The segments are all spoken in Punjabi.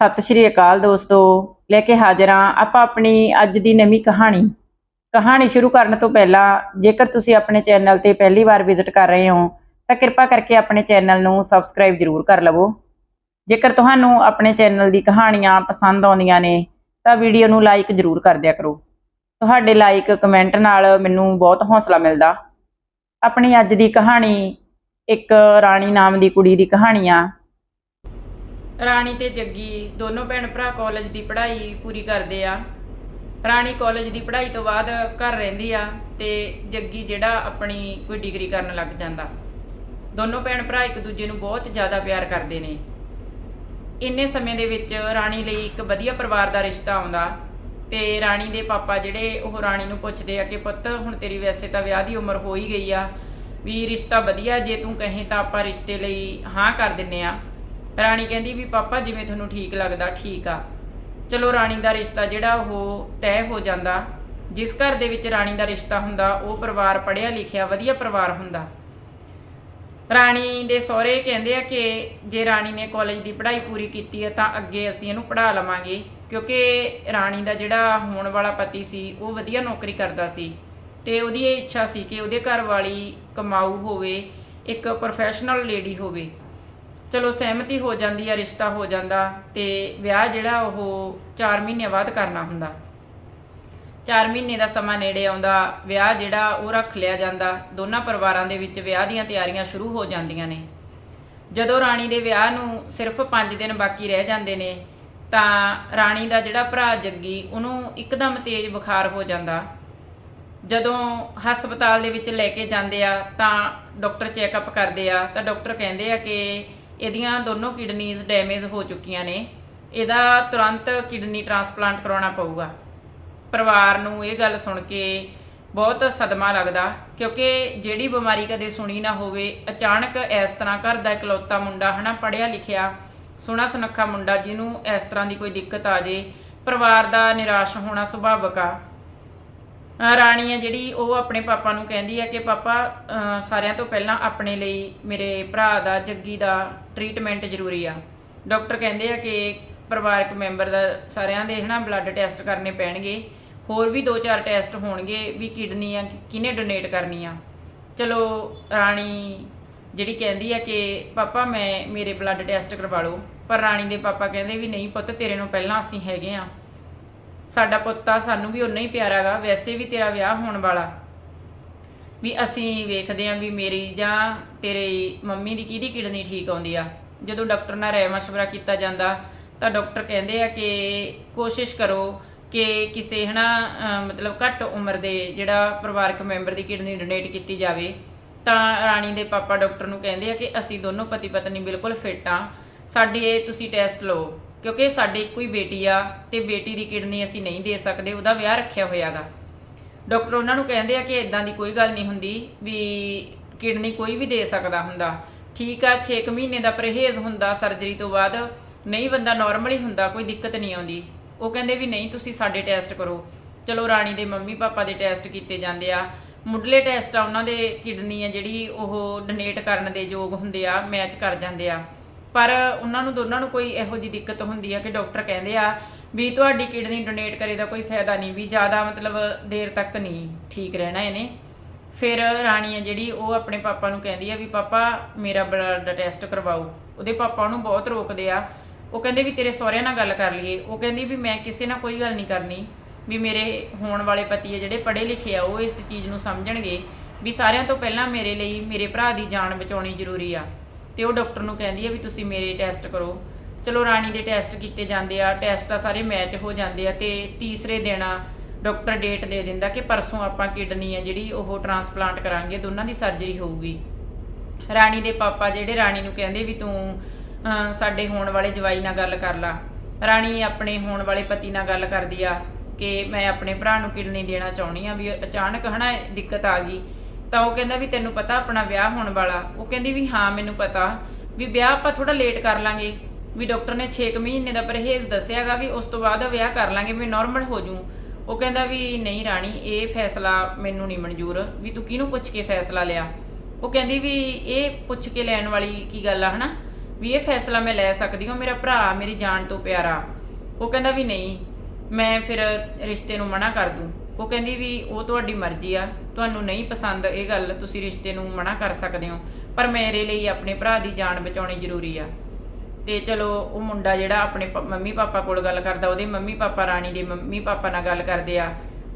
ਸਤਿ ਸ਼੍ਰੀ ਅਕਾਲ ਦੋਸਤੋ, ਲੈ ਕੇ ਹਾਜ਼ਰ ਹਾਂ ਆਪਾਂ ਆਪਣੀ ਅੱਜ ਦੀ ਨਵੀਂ ਕਹਾਣੀ। ਕਹਾਣੀ ਸ਼ੁਰੂ ਕਰਨ ਤੋਂ ਪਹਿਲਾਂ, ਜੇਕਰ ਤੁਸੀਂ ਆਪਣੇ ਚੈਨਲ ਤੇ ਪਹਿਲੀ ਵਾਰ ਵਿਜ਼ਿਟ ਕਰ ਰਹੇ ਹੋ, ਤਾਂ ਕਿਰਪਾ ਕਰਕੇ ਆਪਣੇ ਚੈਨਲ ਨੂੰ ਸਬਸਕ੍ਰਾਈਬ ਜ਼ਰੂਰ ਕਰ ਲਵੋ। ਜੇਕਰ ਤੁਹਾਨੂੰ ਆਪਣੇ ਚੈਨਲ ਦੀ ਕਹਾਣੀਆਂ ਪਸੰਦ ਆਉਂਦੀਆਂ ਨੇ, ਤਾਂ ਵੀਡੀਓ ਨੂੰ ਲਾਈਕ ਜ਼ਰੂਰ ਕਰ ਦਿਆ ਕਰੋ। ਤੁਹਾਡੇ ਲਾਈਕ, ਕਮੈਂਟ ਨਾਲ ਮੈਨੂੰ ਬਹੁਤ ਹੌਸਲਾ ਮਿਲਦਾ। ਆਪਣੀ ਅੱਜ ਦੀ ਕਹਾਣੀ ਇੱਕ ਰਾਣੀ ਨਾਮ ਦੀ ਕੁੜੀ ਦੀ ਕਹਾਣੀ ਆ। ਰਾਣੀ ਤੇ ਜੱਗੀ ਦੋਨੋਂ ਭੈਣ ਭਰਾ ਕਾਲਜ ਦੀ ਪੜ੍ਹਾਈ ਪੂਰੀ ਕਰਦੇ ਆ। ਰਾਣੀ ਕਾਲਜ ਦੀ ਪੜ੍ਹਾਈ ਤੋਂ ਬਾਅਦ ਘਰ ਰਹਿੰਦੀ ਆ ਤੇ ਜੱਗੀ ਜਿਹੜਾ ਆਪਣੀ ਕੋਈ ਡਿਗਰੀ ਕਰਨ ਲੱਗ ਜਾਂਦਾ। ਦੋਨੋਂ ਭੈਣ ਭਰਾ ਇੱਕ ਦੂਜੇ ਨੂੰ ਬਹੁਤ ਜ਼ਿਆਦਾ ਪਿਆਰ ਕਰਦੇ ਨੇ। ਇੰਨੇ ਸਮੇਂ ਦੇ ਵਿੱਚ ਰਾਣੀ ਲਈ ਇੱਕ ਵਧੀਆ ਪਰਿਵਾਰ ਦਾ ਰਿਸ਼ਤਾ ਆਉਂਦਾ ਤੇ ਰਾਣੀ ਦੇ ਪਾਪਾ ਜਿਹੜੇ ਉਹ ਰਾਣੀ ਨੂੰ ਪੁੱਛਦੇ ਆ ਕਿ ਪੁੱਤ, ਹੁਣ ਤੇਰੀ ਵੈਸੇ ਤਾਂ ਵਿਆਹ ਦੀ ਉਮਰ ਹੋ ਹੀ ਗਈ ਆ, ਵੀ ਰਿਸ਼ਤਾ ਵਧੀਆ, ਜੇ ਤੂੰ ਕਹੇ ਤਾਂ ਆਪਾਂ ਰਿਸ਼ਤੇ ਲਈ ਹਾਂ ਕਰ ਦਿੰਨੇ ਆ। ਰਾਣੀ ਕਹਿੰਦੀ ਵੀ ਪਾਪਾ ਜਿਵੇਂ ਤੁਹਾਨੂੰ ਠੀਕ ਲੱਗਦਾ, ਠੀਕ ਆ। ਚਲੋ ਰਾਣੀ ਦਾ ਰਿਸ਼ਤਾ ਜਿਹੜਾ ਉਹ ਤੈਅ ਹੋ ਜਾਂਦਾ। ਜਿਸ ਘਰ ਦੇ ਵਿੱਚ ਰਾਣੀ ਦਾ ਰਿਸ਼ਤਾ ਹੁੰਦਾ, ਉਹ ਪਰਿਵਾਰ ਪੜ੍ਹਿਆ ਲਿਖਿਆ ਵਧੀਆ ਪਰਿਵਾਰ ਹੁੰਦਾ। ਰਾਣੀ ਦੇ ਸਹੁਰੇ ਕਹਿੰਦੇ ਆ ਕਿ ਜੇ ਰਾਣੀ ਨੇ ਕਾਲਜ ਦੀ ਪੜ੍ਹਾਈ ਪੂਰੀ ਕੀਤੀ ਹੈ, ਤਾਂ ਅੱਗੇ ਅਸੀਂ ਇਹਨੂੰ ਪੜ੍ਹਾ ਲਵਾਂਗੇ। ਕਿਉਂਕਿ ਰਾਣੀ ਦਾ ਜਿਹੜਾ ਹੋਣ ਵਾਲਾ ਪਤੀ ਸੀ, ਉਹ ਵਧੀਆ ਨੌਕਰੀ ਕਰਦਾ ਸੀ। ਤੇ ਉਹਦੀ ਇਹ ਇੱਛਾ ਸੀ ਕਿ ਉਹਦੇ ਘਰ ਵਾਲੀ ਕਮਾਊ ਹੋਵੇ, ਇੱਕ ਪ੍ਰੋਫੈਸ਼ਨਲ ਲੇਡੀ ਹੋਵੇ। ਚਲੋ ਸਹਿਮਤੀ ਹੋ ਜਾਂਦੀ ਆ, ਰਿਸ਼ਤਾ ਹੋ ਜਾਂਦਾ ਤੇ ਵਿਆਹ ਜਿਹੜਾ ਉਹ 4 ਮਹੀਨੇ ਬਾਅਦ ਕਰਨਾ ਹੁੰਦਾ। 4 ਮਹੀਨੇ ਦਾ ਸਮਾਂ ਨੇੜੇ ਆਉਂਦਾ, ਵਿਆਹ ਜਿਹੜਾ ਉਹ ਰੱਖ ਲਿਆ ਜਾਂਦਾ। ਦੋਨਾਂ ਪਰਿਵਾਰਾਂ ਦੇ ਵਿੱਚ ਵਿਆਹ ਦੀਆਂ ਤਿਆਰੀਆਂ ਸ਼ੁਰੂ ਹੋ ਜਾਂਦੀਆਂ ਨੇ। ਜਦੋਂ ਰਾਣੀ ਦੇ ਵਿਆਹ ਨੂੰ ਸਿਰਫ 5 ਦਿਨ ਬਾਕੀ ਰਹਿ ਜਾਂਦੇ ਨੇ, ਤਾਂ ਰਾਣੀ ਦਾ ਜਿਹੜਾ ਭਰਾ ਜੱਗੀ, ਉਹਨੂੰ ਇੱਕਦਮ ਤੇਜ਼ ਬੁਖਾਰ ਹੋ ਜਾਂਦਾ। ਜਦੋਂ ਹਸਪਤਾਲ ਦੇ ਵਿੱਚ ਲੈ ਕੇ ਜਾਂਦੇ ਆ, ਤਾਂ ਡਾਕਟਰ ਚੈੱਕਅਪ ਕਰਦੇ ਆ, ਤਾਂ ਡਾਕਟਰ ਕਹਿੰਦੇ ਆ ਕਿ ਇਹਦੀਆਂ ਦੋਨੋਂ ਕਿਡਨੀਜ਼ ਡੈਮੇਜ ਹੋ ਚੁੱਕੀਆਂ ਨੇ। ਇਹਦਾ ਤੁਰੰਤ ਕਿਡਨੀ ਟ੍ਰਾਂਸਪਲਾਂਟ ਕਰਾਉਣਾ ਪਊਗਾ। ਪਰਿਵਾਰ ਨੂੰ ਇਹ ਗੱਲ ਸੁਣ ਕੇ ਬਹੁਤ ਸਦਮਾ ਲੱਗਦਾ, ਕਿਉਂਕਿ ਜਿਹੜੀ ਬਿਮਾਰੀ ਕਦੇ ਸੁਣੀ ਨਾ ਹੋਵੇ, ਅਚਾਨਕ ਇਸ ਤਰ੍ਹਾਂ ਘਰ ਦਾ ਇਕਲੌਤਾ ਮੁੰਡਾ ਹਨਾ ਪੜਿਆ ਲਿਖਿਆ, ਸੋਹਣਾ ਸੁਨੱਖਾ ਮੁੰਡਾ ਜਿਹਨੂੰ ਇਸ ਤਰ੍ਹਾਂ ਦੀ ਕੋਈ ਦਿੱਕਤ ਆ ਜੇ, ਪਰਿਵਾਰ ਦਾ ਨਿਰਾਸ਼ ਹੋਣਾ ਸੁਭਾਵਿਕ ਆ। ਰਾਣੀ ਹੈ ਜਿਹੜੀ, ਉਹ ਆਪਣੇ ਪਾਪਾ ਨੂੰ ਕਹਿੰਦੀ ਆ ਕਿ ਪਾਪਾ ਸਾਰਿਆਂ ਤੋਂ ਪਹਿਲਾਂ ਆਪਣੇ ਲਈ ਮੇਰੇ ਭਰਾ ਦਾ, ਜੱਗੀ ਦਾ ਟ੍ਰੀਟਮੈਂਟ ਜ਼ਰੂਰੀ ਆ। ਡਾਕਟਰ ਕਹਿੰਦੇ ਆ ਕਿ ਪਰਿਵਾਰਕ ਮੈਂਬਰ ਦਾ ਸਾਰਿਆਂ ਦੇ ਹਨਾ ਬਲੱਡ ਟੈਸਟ ਕਰਨੇ ਪੈਣਗੇ। ਹੋਰ ਵੀ 2-4 ਟੈਸਟ ਹੋਣਗੇ ਵੀ ਕਿਡਨੀ ਆ ਕਿਹਨੇ ਡੋਨੇਟ ਕਰਨੀ ਆ ਚਲੋ, ਰਾਣੀ ਜਿਹੜੀ ਕਹਿੰਦੀ ਆ ਕਿ ਪਾਪਾ, ਮੈਂ, ਮੇਰੇ ਬਲੱਡ ਟੈਸਟ ਕਰਵਾ ਲਓ। ਪਰ ਰਾਣੀ ਦੇ ਪਾਪਾ ਕਹਿੰਦੇ ਵੀ ਨਹੀਂ ਪੁੱਤ, ਤੇਰੇ ਨੂੰ ਪਹਿਲਾਂ ਅਸੀਂ ਹੈਗੇ ਆ। ਸਾਡਾ ਪੁੱਤ ਆ, ਸਾਨੂੰ ਵੀ ਉਨਾ ਹੀ ਪਿਆਰਾ ਗਾ, ਵੈਸੇ ਵੀ ਤੇਰਾ ਵਿਆਹ ਹੋਣ ਵਾਲਾ। ਵੀ ਅਸੀਂ ਵੇਖਦੇ ਆਂ ਵੀ ਮੇਰੀ ਜਾਂ ਤੇਰੇ ਮੰਮੀ ਦੀ ਕਿਹਦੀ ਕਿਡਨੀ ਠੀਕ ਆਉਂਦੀ ਆ। ਜਦੋਂ ਡਾਕਟਰ ਨਾਲ ਰਾਏ ਮਸ਼ਵਰਾ ਕੀਤਾ ਜਾਂਦਾ, ਤਾਂ ਡਾਕਟਰ ਕਹਿੰਦੇ ਆ ਕਿ ਕੋਸ਼ਿਸ਼ ਕਰੋ ਕਿ ਕਿਸੇ ਹਨਾ, ਅਹ, ਮਤਲਬ ਘੱਟ ਉਮਰ ਦੇ ਜਿਹੜਾ ਪਰਿਵਾਰਕ ਮੈਂਬਰ ਦੀ ਕਿਡਨੀ ਡੋਨੇਟ ਕੀਤੀ ਜਾਵੇ, ਤਾਂ ਰਾਣੀ ਦੇ ਪਾਪਾ ਡਾਕਟਰ ਨੂੰ ਕਹਿੰਦੇ ਆ ਕਿ ਅਸੀਂ ਦੋਨੋਂ ਪਤੀ ਪਤਨੀ ਬਿਲਕੁਲ ਫਿੱਟ ਆ। ਸਾਡੇ ਇਹ ਤੁਸੀਂ ਟੈਸਟ ਲਓ। ਕਿਉਂਕਿ ਸਾਡੇ ਇੱਕੋ ਹੀ ਬੇਟੀ ਆ ਤੇ ਬੇਟੀ ਦੀ ਕਿਡਨੀ ਅਸੀਂ ਨਹੀਂ ਦੇ ਸਕਦੇ, ਉਹਦਾ ਵਿਆਹ ਰੱਖਿਆ ਹੋਇਆਗਾ। ਡਾਕਟਰ ਉਹਨਾਂ ਨੂੰ ਕਹਿੰਦੇ ਆ ਕਿ ਇਦਾਂ ਦੀ ਕੋਈ ਗੱਲ ਨਹੀਂ ਹੁੰਦੀ ਵੀ ਕਿਡਨੀ ਕੋਈ ਵੀ ਦੇ ਸਕਦਾ ਹੁੰਦਾ। ਠੀਕ ਆ 6 ਮਹੀਨੇ ਦਾ ਪਰਹੇਜ਼ ਹੁੰਦਾ ਸਰਜਰੀ ਤੋਂ ਬਾਅਦ, ਨਹੀਂ ਬੰਦਾ ਨਾਰਮਲ ਹੀ ਹੁੰਦਾ, ਕੋਈ ਦਿੱਕਤ ਨਹੀਂ ਆਉਂਦੀ। ਉਹ ਕਹਿੰਦੇ ਵੀ ਨਹੀਂ, ਤੁਸੀਂ ਸਾਡੇ ਟੈਸਟ ਕਰੋ। ਚਲੋ ਰਾਣੀ ਦੇ ਮੰਮੀ ਪਾਪਾ ਦੇ ਟੈਸਟ ਕੀਤੇ ਜਾਂਦੇ ਆ। ਮੁੱਢਲੇ ਟੈਸਟ ਆ, ਉਹਨਾਂ ਦੇ ਕਿਡਨੀ ਆ ਜਿਹੜੀ ਉਹ ਡੋਨੇਟ ਕਰਨ ਦੇ ਯੋਗ ਹੁੰਦੇ ਆ ਮੈਚ ਕਰ ਜਾਂਦੇ ਆ। ਪਰ ਉਹਨਾਂ ਨੂੰ ਦੋਨਾਂ ਨੂੰ ਕੋਈ ਇਹੋ ਜਿਹੀ ਦਿੱਕਤ ਹੁੰਦੀ ਆ ਕਿ ਡਾਕਟਰ ਕਹਿੰਦੇ ਆ ਵੀ ਤੁਹਾਡੀ ਕਿਡਨੀ ਡੋਨੇਟ ਕਰੇ ਦਾ ਕੋਈ ਫਾਇਦਾ ਨਹੀਂ, ਵੀ ਜ਼ਿਆਦਾ ਮਤਲਬ ਦੇਰ ਤੱਕ ਨਹੀਂ ਠੀਕ ਰਹਿਣਾ ਇਹਨੇ। ਫਿਰ ਰਾਣੀ ਆ ਜਿਹੜੀ, ਉਹ ਆਪਣੇ ਪਾਪਾ ਨੂੰ ਕਹਿੰਦੀ ਆ ਵੀ ਪਾਪਾ, ਮੇਰਾ ਬਲੱਡ ਟੈਸਟ ਕਰਵਾਓ। ਉਹਦੇ ਪਾਪਾ ਉਹਨੂੰ ਬਹੁਤ ਰੋਕਦੇ ਆ। ਉਹ ਕਹਿੰਦੇ ਵੀ ਤੇਰੇ ਸਹੁਰਿਆਂ ਨਾਲ ਗੱਲ ਕਰ ਲਈਏ। ਉਹ ਕਹਿੰਦੀ ਵੀ ਮੈਂ ਕਿਸੇ ਨਾਲ ਕੋਈ ਗੱਲ ਨਹੀਂ ਕਰਨੀ, ਵੀ ਮੇਰੇ ਹੋਣ ਵਾਲੇ ਪਤੀ ਆ ਜਿਹੜੇ ਪੜ੍ਹੇ ਲਿਖੇ ਆ, ਉਹ ਇਸ ਚੀਜ਼ ਨੂੰ ਸਮਝਣਗੇ ਵੀ ਸਾਰਿਆਂ ਤੋਂ ਪਹਿਲਾਂ ਮੇਰੇ ਲਈ, ਮੇਰੇ ਭਰਾ ਦੀ ਜਾਨ ਬਚਾਉਣੀ ਜ਼ਰੂਰੀ ਆ। ਤੇ ਉਹ ਡਾਕਟਰ ਨੂੰ ਕਹਿੰਦੀ ਆ ਵੀ ਤੁਸੀਂ ਮੇਰੇ ਟੈਸਟ ਕਰੋ। ਚਲੋ ਰਾਣੀ ਦੇ ਟੈਸਟ ਕੀਤੇ ਜਾਂਦੇ ਆ, ਟੈਸਟ ਆ ਸਾਰੇ ਮੈਚ ਹੋ ਜਾਂਦੇ ਆ ਤੇ ਤੀਸਰੇ ਦਿਨ ਆ ਡਾਕਟਰ ਡੇਟ ਦੇ ਦਿੰਦਾ ਕਿ ਪਰਸੋਂ ਆਪਾਂ ਕਿਡਨੀ ਆ ਜਿਹੜੀ ਉਹ ਟ੍ਰਾਂਸਪਲਾਂਟ ਕਰਾਂਗੇ, ਦੋਨਾਂ ਦੀ ਸਰਜਰੀ ਹੋਊਗੀ। ਰਾਣੀ ਦੇ ਪਾਪਾ ਜਿਹੜੇ ਰਾਣੀ ਨੂੰ ਕਹਿੰਦੇ ਵੀ ਤੂੰ ਸਾਡੇ ਹੋਣ ਵਾਲੇ ਜਵਾਈ ਨਾਲ ਗੱਲ ਕਰ ਲਾ। ਰਾਣੀ ਆਪਣੇ ਹੋਣ ਵਾਲੇ ਪਤੀ ਨਾਲ ਗੱਲ ਕਰਦੀ ਆ ਕਿ ਮੈਂ ਆਪਣੇ ਭਰਾ ਨੂੰ ਕਿਡਨੀ ਦੇਣਾ ਚਾਹੁੰਦੀ ਆ ਵੀ ਅਚਾਨਕ ਹਨਾ ਦਿੱਕਤ ਆ ਗਈ। ਤਾਂ ਉਹ ਕਹਿੰਦਾ ਵੀ ਤੈਨੂੰ ਪਤਾ ਆਪਣਾ ਵਿਆਹ ਹੋਣ ਵਾਲਾ। ਉਹ ਕਹਿੰਦੀ ਵੀ ਹਾਂ, ਮੈਨੂੰ ਪਤਾ। ਵੀ ਵਿਆਹ ਆਪਾਂ ਥੋੜਾ ਲੇਟ ਕਰ ਲਾਂਗੇ। ਵੀ ਡਾਕਟਰ ਨੇ 6 ਮਹੀਨੇ ਦਾ ਪਰਹੇਜ਼ ਦੱਸਿਆਗਾ ਵੀ ਉਸ ਤੋਂ ਬਾਅਦ ਵਿਆਹ ਕਰ ਲਾਂਗੇ, ਵੀ ਨਾਰਮਲ ਹੋ ਜੂ। ਉਹ ਕਹਿੰਦਾ ਵੀ ਨਹੀਂ ਰਾਣੀ, ਇਹ ਫੈਸਲਾ ਮੈਨੂੰ ਨਹੀਂ ਮਨਜ਼ੂਰ। ਵੀ ਤੂੰ ਕਿਹਨੂੰ ਪੁੱਛ ਕੇ ਫੈਸਲਾ ਲਿਆ? ਉਹ ਕਹਿੰਦੀ ਵੀ ਇਹ ਪੁੱਛ ਕੇ ਲੈਣ ਵਾਲੀ ਕੀ ਗੱਲ ਆ, ਹਨਾ? ਵੀ ਇਹ ਫੈਸਲਾ ਮੈਂ ਲੈ ਸਕਦੀ ਹਾਂ ਮੇਰਾ ਭਰਾ, ਮੇਰੀ ਜਾਨ ਤੋਂ ਪਿਆਰਾ। ਉਹ ਕਹਿੰਦਾ ਵੀ ਨਹੀਂ, ਮੈਂ ਫਿਰ ਰਿਸ਼ਤੇ ਨੂੰ ਮਨਾ ਕਰ ਦੂੰ। ਉਹ ਕਹਿੰਦੀ ਵੀ ਉਹ ਤੁਹਾਡੀ ਮਰਜ਼ੀ ਆ, ਤੁਹਾਨੂੰ ਨਹੀਂ ਪਸੰਦ ਇਹ ਗੱਲ, ਤੁਸੀਂ ਰਿਸ਼ਤੇ ਨੂੰ ਮਨਾ ਕਰ ਸਕਦੇ ਹੋ, ਪਰ ਮੇਰੇ ਲਈ ਆਪਣੇ ਭਰਾ ਦੀ ਜਾਨ ਬਚਾਉਣੀ ਜ਼ਰੂਰੀ ਆ। ਤੇ ਚਲੋ, ਉਹ ਮੁੰਡਾ ਜਿਹੜਾ ਆਪਣੇ ਮੰਮੀ ਪਾਪਾ ਕੋਲ ਗੱਲ ਕਰਦਾ, ਉਹਦੇ ਮੰਮੀ ਪਾਪਾ ਰਾਣੀ ਦੇ ਮੰਮੀ ਪਾਪਾ ਨਾਲ ਗੱਲ ਕਰਦੇ ਆ,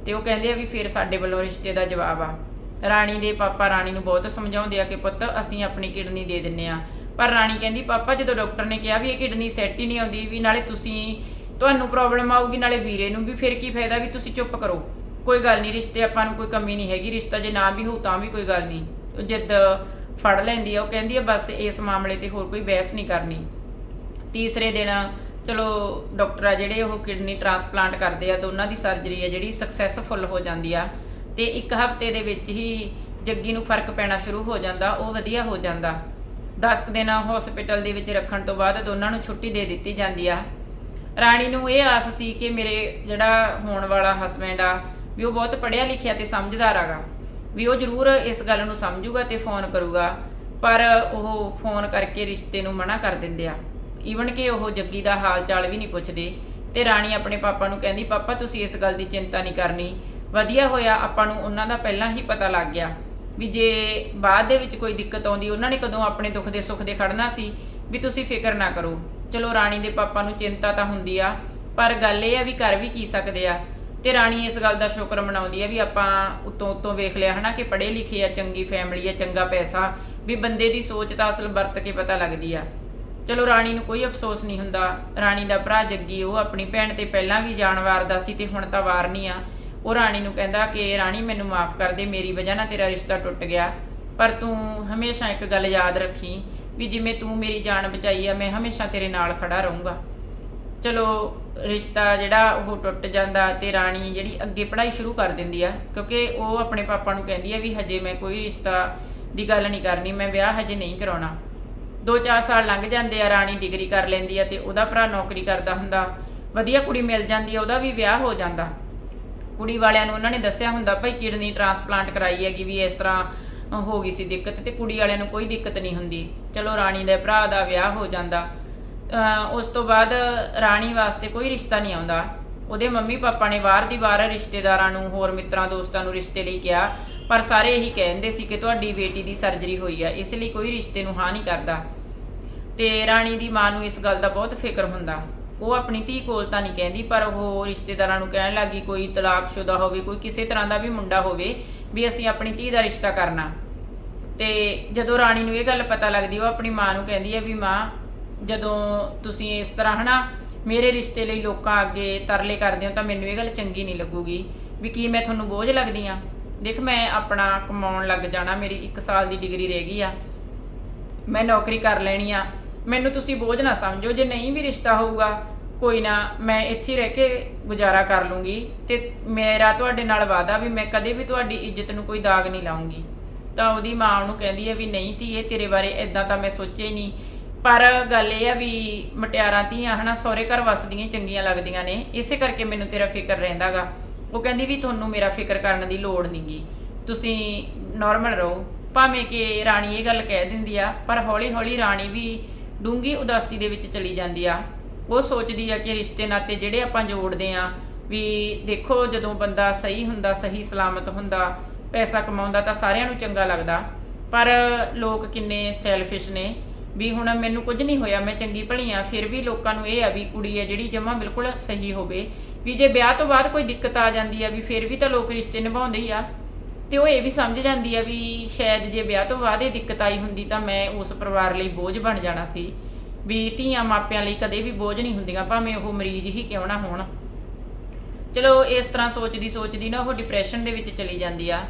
ਤੇ ਉਹ ਕਹਿੰਦੇ ਆ ਵੀ ਫਿਰ ਸਾਡੇ ਵੱਲੋਂ ਰਿਸ਼ਤੇ ਦਾ ਜਵਾਬ ਆ। ਰਾਣੀ ਦੇ ਪਾਪਾ ਰਾਣੀ ਨੂੰ ਬਹੁਤ ਸਮਝਾਉਂਦੇ ਆ ਕਿ ਪੁੱਤ, ਅਸੀਂ ਆਪਣੀ ਕਿਡਨੀ ਦੇ ਦਿੰਨੇ ਆ। ਪਰ ਰਾਣੀ ਕਹਿੰਦੀ, ਪਾਪਾ, ਜਦੋਂ ਡਾਕਟਰ ਨੇ ਕਿਹਾ ਵੀ ਇਹ ਕਿਡਨੀ ਸੈੱਟ ਹੀ ਨਹੀਂ ਆਉਂਦੀ, ਵੀ ਨਾਲੇ ਤੁਸੀਂ, ਤੁਹਾਨੂੰ ਪ੍ਰੋਬਲਮ ਆਊਗੀ, ਨਾਲੇ ਵੀਰੇ ਨੂੰ ਵੀ ਫਿਰ ਕੀ ਫਾਇਦਾ ਵੀ ਤੁਸੀਂ ਚੁੱਪ ਕਰੋ। ਕੋਈ ਗੱਲ ਨਹੀਂ, ਰਿਸ਼ਤੇ ਆਪਾਂ ਨੂੰ ਕੋਈ ਕਮੀ ਨਹੀਂ ਹੈਗੀ, ਰਿਸ਼ਤਾ ਜੇ ਨਾ ਵੀ ਹੋਊ ਤਾਂ ਵੀ ਕੋਈ ਗੱਲ ਨਹੀਂ। ਉਹ ਜਿੱਦ ਫੜ ਲੈਂਦੀ ਆ, ਉਹ ਕਹਿੰਦੀ ਆ, ਬਸ ਇਸ ਮਾਮਲੇ ਤੇ ਹੋਰ ਕੋਈ ਬਹਿਸ ਨਹੀਂ ਕਰਨੀ। ਤੀਸਰੇ ਦਿਨ ਚਲੋ ਡਾਕਟਰ ਆ ਜਿਹੜੇ ਉਹ ਕਿਡਨੀ ਟ੍ਰਾਂਸਪਲਾਂਟ ਕਰਦੇ ਆ, ਦੋਨਾਂ ਦੀ ਸਰਜਰੀ ਆ ਜਿਹੜੀ ਸਕਸੈਸਫੁਲ ਹੋ ਜਾਂਦੀ ਆ। ਤੇ ਇੱਕ ਹਫ਼ਤੇ ਦੇ ਵਿੱਚ ਹੀ ਜੱਗੀ ਨੂੰ ਫ਼ਰਕ ਪੈਣਾ ਸ਼ੁਰੂ ਹੋ ਜਾਂਦਾ, ਉਹ ਵਧੀਆ ਹੋ ਜਾਂਦਾ। 10 ਦਿਨ ਹਸਪੀਟਲ ਦੇ ਵਿੱਚ ਰੱਖਣ ਤੋਂ ਬਾਅਦ ਦੋਨਾਂ ਨੂੰ ਛੁੱਟੀ ਦੇ ਦਿੱਤੀ ਜਾਂਦੀ ਆ। ਰਾਣੀ ਨੂੰ ਇਹ ਆਸ ਸੀ ਕਿ ਮੇਰੇ ਜਿਹੜਾ ਹੋਣ ਵਾਲਾ ਹਸਬੈਂਡ ਆ ਵੀ ਉਹ ਬਹੁਤ ਪੜ੍ਹਿਆ ਲਿਖਿਆ ਤੇ ਸਮਝਦਾਰ ਆਗਾ ਵੀ ਉਹ ਜ਼ਰੂਰ ਇਸ ਗੱਲ ਨੂੰ ਸਮਝੂਗਾ ਤੇ ਫੋਨ ਕਰੂਗਾ, ਪਰ ਉਹ ਫੋਨ ਕਰਕੇ ਰਿਸ਼ਤੇ ਨੂੰ ਮਨਾ ਕਰ ਦਿੰਦੇ ਆ। ਈਵਨ ਕਿ ਉਹ ਜੱਗੀ ਦਾ ਹਾਲ ਚਾਲ ਵੀ ਨਹੀਂ ਪੁੱਛਦੇ ਤੇ ਰਾਣੀ ਆਪਣੇ ਪਾਪਾ ਨੂੰ ਕਹਿੰਦੀ, ਪਾਪਾ, ਤੁਸੀਂ ਇਸ ਗੱਲ ਦੀ ਚਿੰਤਾ ਨਹੀਂ ਕਰਨੀ। ਵਧੀਆ ਹੋਇਆ ਆਪਾਂ ਨੂੰ ਉਹਨਾਂ ਦਾ ਪਹਿਲਾਂ ਹੀ ਪਤਾ ਲੱਗ ਗਿਆ ਵੀ ਜੇ ਬਾਅਦ ਦੇ ਵਿੱਚ ਕੋਈ ਦਿੱਕਤ ਆਉਂਦੀ, ਉਹਨਾਂ ਨੇ ਕਦੋਂ ਆਪਣੇ ਦੁੱਖ ਦੇ ਸੁੱਖ ਦੇ ਖੜਨਾ ਸੀ ਵੀ ਤੁਸੀਂ ਫਿਕਰ ਨਾ ਕਰੋ। ਚਲੋ ਰਾਣੀ ਦੇ ਪਾਪਾ ਨੂੰ ਚਿੰਤਾ ਤਾਂ ਹੁੰਦੀ ਆ, ਪਰ ਗੱਲ ਇਹ ਆ ਵੀ ਕਰ ਵੀ ਕੀ ਸਕਦੇ ਆ। ਤੇ ਰਾਣੀ ਇਸ ਗੱਲ ਦਾ ਸ਼ੁਕਰ ਮਨਾਉਂਦੀ ਆ ਵੀ ਆਪਾਂ ਉਤੋਂ ਉਤੋਂ ਵੇਖ ਲਿਆ ਹਨਾ ਕਿ ਪੜ੍ਹੇ ਲਿਖੇ ਆ, ਚੰਗੀ ਫੈਮਿਲੀ ਆ, ਚੰਗਾ ਪੈਸਾ, ਵੀ ਬੰਦੇ ਦੀ ਸੋਚ ਤਾਂ ਅਸਲ ਵਰਤ ਕੇ ਪਤਾ ਲੱਗਦੀ ਆ। ਚਲੋ ਰਾਣੀ ਨੂੰ ਕੋਈ ਅਫਸੋਸ ਨਹੀਂ ਹੁੰਦਾ, ਰਾਣੀ ਦਾ ਭਰਾ ਜੱਗੀ ਉਹ ਆਪਣੀ ਭੈਣ ਤੇ ਪਹਿਲਾਂ ਵੀ ਜਾਨ ਵਾਰਦਾ ਸੀ ਤੇ ਹੁਣ ਤਾਂ ਵਾਰ ਨਹੀਂ ਆ। ਉਹ ਰਾਣੀ ਨੂੰ ਕਹਿੰਦਾ ਕਿ ਰਾਣੀ ਮੈਨੂੰ ਮਾਫ ਕਰ ਦੇ, ਮੇਰੀ ਵਜ੍ਹਾ ਨਾਲ ਤੇਰਾ ਰਿਸ਼ਤਾ ਟੁੱਟ ਗਿਆ। ਪਰ ਤੂੰ ਹਮੇਸ਼ਾ ਇੱਕ ਗੱਲ ਯਾਦ ਰੱਖੀ ਵੀ ਜਿਵੇਂ ਤੂੰ ਮੇਰੀ ਜਾਨ ਬਚਾਈ ਆ, ਮੈਂ ਹਮੇਸ਼ਾ ਤੇਰੇ ਨਾਲ ਖੜਾ ਰਹੂੰਗਾ। ਚਲੋ ਰਿਸ਼ਤਾ ਜਿਹੜਾ ਉਹ ਟੁੱਟ ਜਾਂਦਾ ਤੇ ਰਾਣੀ ਜਿਹੜੀ ਅੱਗੇ ਪੜ੍ਹਾਈ ਸ਼ੁਰੂ ਕਰ ਦਿੰਦੀ ਆ, ਕਿਉਂਕਿ ਉਹ ਆਪਣੇ ਪਾਪਾ ਨੂੰ ਕਹਿੰਦੀ ਆ ਵੀ ਹਜੇ ਮੈਂ ਕੋਈ ਰਿਸ਼ਤਾ ਦੀ ਗੱਲ ਨਹੀਂ ਕਰਨੀ, ਮੈਂ ਵਿਆਹ ਹਜੇ ਨਹੀਂ ਕਰਾਉਣਾ। 2-4 ਸਾਲ ਲੰਘ ਜਾਂਦੇ ਆ, ਰਾਣੀ ਡਿਗਰੀ ਕਰ ਲੈਂਦੀ ਆ ਤੇ ਉਹਦਾ ਭਰਾ ਨੌਕਰੀ ਕਰਦਾ ਹੁੰਦਾ, ਵਧੀਆ ਕੁੜੀ ਮਿਲ ਜਾਂਦੀ ਆ, ਉਹਦਾ ਵੀ ਵਿਆਹ ਹੋ ਜਾਂਦਾ। ਕੁੜੀ ਵਾਲਿਆਂ ਨੂੰ ਉਹਨਾਂ ਨੇ ਦੱਸਿਆ ਹੁੰਦਾ ਭਾਈ ਕਿਡਨੀ ਟ੍ਰਾਂਸਪਲਾਂਟ ਕਰਾਈ ਹੈਗੀ ਵੀ ਇਸ ਤਰ੍ਹਾਂ ਹੋ ਗਈ ਸੀ ਦਿੱਕਤ ਤੇ ਕੁੜੀ ਵਾਲਿਆਂ ਨੂੰ ਕੋਈ ਦਿੱਕਤ ਨਹੀਂ ਹੁੰਦੀ। ਚਲੋ ਰਾਣੀ ਦੇ ਭਰਾ ਦਾ ਵਿਆਹ ਹੋ ਜਾਂਦਾ। ਅ, ਉਸ ਤੋਂ ਬਾਅਦ ਰਾਣੀ ਵਾਸਤੇ ਕੋਈ ਰਿਸ਼ਤਾ ਨਹੀਂ ਆਉਂਦਾ। ਉਹਦੇ ਮੰਮੀ ਪਾਪਾ ਨੇ ਬਾਹਰ ਦੀ ਵਾਰ ਰਿਸ਼ਤੇਦਾਰਾਂ ਨੂੰ ਹੋਰ ਮਿੱਤਰਾਂ ਦੋਸਤਾਂ ਨੂੰ ਰਿਸ਼ਤੇ ਲਈ ਕਿਹਾ ਪਰ ਸਾਰੇ ਇਹੀ ਕਹਿੰਦੇ ਸੀ ਕਿ ਤੁਹਾਡੀ ਬੇਟੀ ਦੀ ਸਰਜਰੀ ਹੋਈ ਆ ਇਸ ਲਈ ਕੋਈ ਰਿਸ਼ਤੇ ਨੂੰ ਹਾਂ ਨਹੀਂ ਕਰਦਾ। ਤੇ ਰਾਣੀ ਦੀ ਮਾਂ ਨੂੰ ਇਸ ਗੱਲ ਦਾ ਬਹੁਤ ਫਿਕਰ ਹੁੰਦਾ। ਉਹ ਆਪਣੀ ਧੀ ਕੋਲ ਤਾਂ ਨਹੀਂ ਕਹਿੰਦੀ ਪਰ ਉਹ ਰਿਸ਼ਤੇਦਾਰਾਂ ਨੂੰ ਕਹਿਣ ਲੱਗੀ ਕੋਈ ਤਲਾਕਸ਼ੁਦਾ ਹੋਵੇ ਕੋਈ ਕਿਸੇ ਤਰ੍ਹਾਂ ਦਾ ਵੀ ਮੁੰਡਾ ਹੋਵੇ ਵੀ ਅਸੀਂ ਆਪਣੀ ਧੀ ਦਾ ਰਿਸ਼ਤਾ ਕਰਨਾ। ਤੇ ਜਦੋਂ ਰਾਣੀ ਨੂੰ ਇਹ ਗੱਲ ਪਤਾ ਲੱਗਦੀ ਉਹ ਆਪਣੀ ਮਾਂ ਨੂੰ ਕਹਿੰਦੀ ਹੈ ਵੀ ਮਾਂ ਜਦੋਂ ਤੁਸੀਂ ਇਸ ਤਰ੍ਹਾਂ ਹਨਾ ਮੇਰੇ ਰਿਸ਼ਤੇ ਲਈ ਲੋਕਾਂ ਅੱਗੇ ਤਰਲੇ ਕਰਦੇ ਹੋ ਤਾਂ ਮੈਨੂੰ ਇਹ ਗੱਲ ਚੰਗੀ ਨਹੀਂ ਲੱਗੂਗੀ ਵੀ ਕੀ ਮੈਂ ਤੁਹਾਨੂੰ ਬੋਝ ਲੱਗਦੀ ਆ ਦੇਖ ਮੈਂ ਆਪਣਾ ਕਮਾਉਣ ਲੱਗ ਜਾਣਾ, ਮੇਰੀ 1 ਸਾਲ ਦੀ ਡਿਗਰੀ ਰਹਿ ਗਈ ਆ। ਮੈਂ ਨੌਕਰੀ ਕਰ ਲੈਣੀ ਆ। ਮੈਨੂੰ ਤੁਸੀਂ ਬੋਝ ਨਾ ਸਮਝੋ, ਜੇ ਨਹੀਂ ਵੀ ਰਿਸ਼ਤਾ ਹੋਊਗਾ, ਕੋਈ ਨਾ ਮੈਂ ਇੱਥੇ ਰਹਿ ਕੇ ਗੁਜ਼ਾਰਾ ਕਰ ਲੂੰਗੀ ਤੇ ਮੇਰਾ ਤੁਹਾਡੇ ਨਾਲ ਵਾਅਦਾ ਵੀ ਮੈਂ ਕਦੇ ਵੀ ਤੁਹਾਡੀ ਇੱਜ਼ਤ ਨੂੰ ਕੋਈ ਦਾਗ ਨਹੀਂ ਲਾਉਂਗੀ। ਤਾਂ ਉਹਦੀ ਮਾਂ ਉਹਨੂੰ ਕਹਿੰਦੀ ਹੈ ਵੀ, ਨਹੀਂ ਧੀਏ, ਤੇਰੇ ਬਾਰੇ ਇਦਾਂ ਤਾਂ ਮੈਂ ਸੋਚਿਆ ਹੀ ਨਹੀਂ। ਪਰ ਗੱਲ ਇਹ ਆ ਵੀ ਮਟਿਆਰਾਂ ਧੀਆਂ ਹਨਾ, ਸਹੁਰੇ ਘਰ ਵਸਦੀਆਂ, ਚੰਗੀਆਂ ਲੱਗਦੀਆਂ ਨੇ। ਇਸੇ ਕਰਕੇ ਮੈਨੂੰ ਤੇਰਾ ਫਿਕਰ ਰਹਿੰਦਾਗਾ। ਉਹ ਕਹਿੰਦੀ ਵੀ ਤੁਹਾਨੂੰ ਮੇਰਾ ਫਿਕਰ ਕਰਨ ਦੀ ਲੋੜ ਨਹੀਂਗੀ ਤੁਸੀਂ ਨਾਰਮਲ ਰਹੋ। ਭਾਵੇਂ ਕਿ ਰਾਣੀ ਇਹ ਗੱਲ ਕਹਿ ਦਿੰਦੀ ਆ, ਪਰ ਹੌਲੀ ਹੌਲੀ ਰਾਣੀ ਵੀ ਡੂੰਗੀ ਉਦਾਸੀ ਦੇ ਵਿੱਚ ਚਲੀ ਜਾਂਦੀ ਆ। ਉਹ ਸੋਚਦੀ ਆ ਕਿ ਰਿਸ਼ਤੇ ਨਾਤੇ ਜਿਹੜੇ ਆਪਾਂ ਜੋੜਦੇ ਆ, ਵੀ ਦੇਖੋ ਜਦੋਂ ਬੰਦਾ ਸਹੀ ਹੁੰਦਾ, ਸਹੀ ਸਲਾਮਤ ਹੁੰਦਾ, ਪੈਸਾ ਕਮਾਉਂਦਾ ਤਾਂ ਸਾਰਿਆਂ ਨੂੰ ਚੰਗਾ ਲੱਗਦਾ। ਪਰ ਲੋਕ ਕਿੰਨੇ ਸੈਲਫਿਸ਼ ਨੇ। ਵੀ ਹੁਣ ਮੈਨੂੰ ਕੁਝ ਨਹੀਂ ਹੋਇਆ, ਮੈਂ ਚੰਗੀ ਭਲੀ ਆ, ਫਿਰ ਵੀ ਲੋਕਾਂ ਨੂੰ ਇਹ ਆ ਵੀ ਕੁੜੀ ਆ ਜਿਹੜੀ ਜਮਾ ਬਿਲਕੁਲ ਸਹੀ ਹੋਵੇ। ਵੀ ਜੇ ਵਿਆਹ ਤੋਂ ਬਾਅਦ ਕੋਈ ਦਿੱਕਤ ਆ ਜਾਂਦੀ ਆ, ਵੀ ਫਿਰ ਵੀ ਤਾਂ ਲੋਕ ਰਿਸ਼ਤੇ ਨਿਭਾਉਂਦੇ ਹੀ ਆ। ਤੇ ਉਹ ਇਹ ਵੀ ਸਮਝ ਜਾਂਦੀ ਆ ਵੀ ਸ਼ਾਇਦ ਜੇ ਵਿਆਹ ਤੋਂ ਬਾਅਦ ਇਹ ਦਿੱਕਤ ਆਈ ਹੁੰਦੀ ਤਾਂ ਮੈਂ ਉਸ ਪਰਿਵਾਰ ਲਈ ਬੋਝ ਬਣ ਜਾਣਾ ਸੀ। ਵੀ ਧੀਆਂ ਮਾਪਿਆਂ ਲਈ ਕਦੇ ਵੀ ਬੋਝ ਨਹੀਂ ਹੁੰਦੀਆਂ, ਭਾਵੇਂ ਉਹ ਮਰੀਜ਼ ਹੀ ਕਿਉਂ ਨਾ ਹੋਣ। ਚਲੋ ਇਸ ਤਰ੍ਹਾਂ ਸੋਚਦੀ ਸੋਚਦੀ ਨਾ ਉਹ ਡਿਪਰੈਸ਼ਨ ਦੇ ਵਿੱਚ ਚਲੀ ਜਾਂਦੀ ਆ।